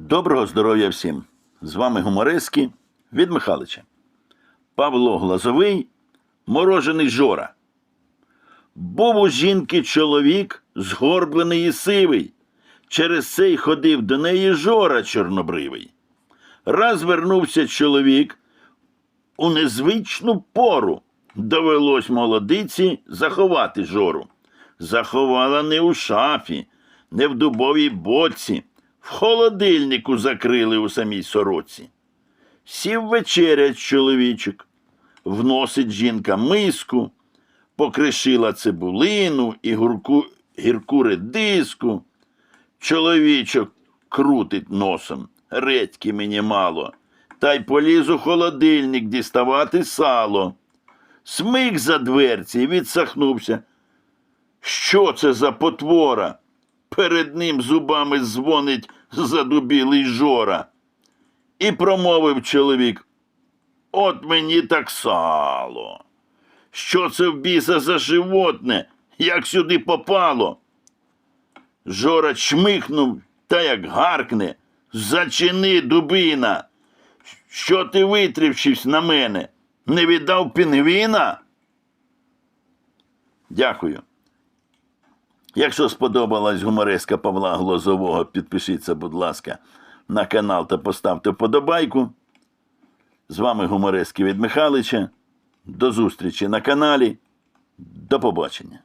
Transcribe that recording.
Доброго здоров'я всім! З вами гумористки від Михалича. Павло Глазовий, морожений Жора. Був у жінки чоловік, згорблений і сивий. Через це й ходив до неї Жора чорнобривий. Раз вернувся чоловік у незвичну пору. Довелось молодиці заховати жору. Заховала не у шафі, не в дубовій боці, в холодильнику закрили у самій сороці. Сів вечерять чоловічок, вносить жінка миску, покришила цибулину і гурку, гірку редиску. Чоловічок крутить носом, редьки мені мало, та й поліз у холодильник діставати сало. Смик за дверці і відсахнувся. Що це за потвора? Перед ним зубами дзвонить задубілий жора. І промовив чоловік. От мені так сало. Що це в біса за животне, як сюди попало? Жора чмихнув та як гаркне. Зачини, дубина. Що ти витрівчився на мене? Не віддав пінгвіна? Дякую. Якщо сподобалась гумореска Павла Глозового, підпишіться, будь ласка, на канал та поставте вподобайку. З вами гуморески від Михалича. До зустрічі на каналі. До побачення.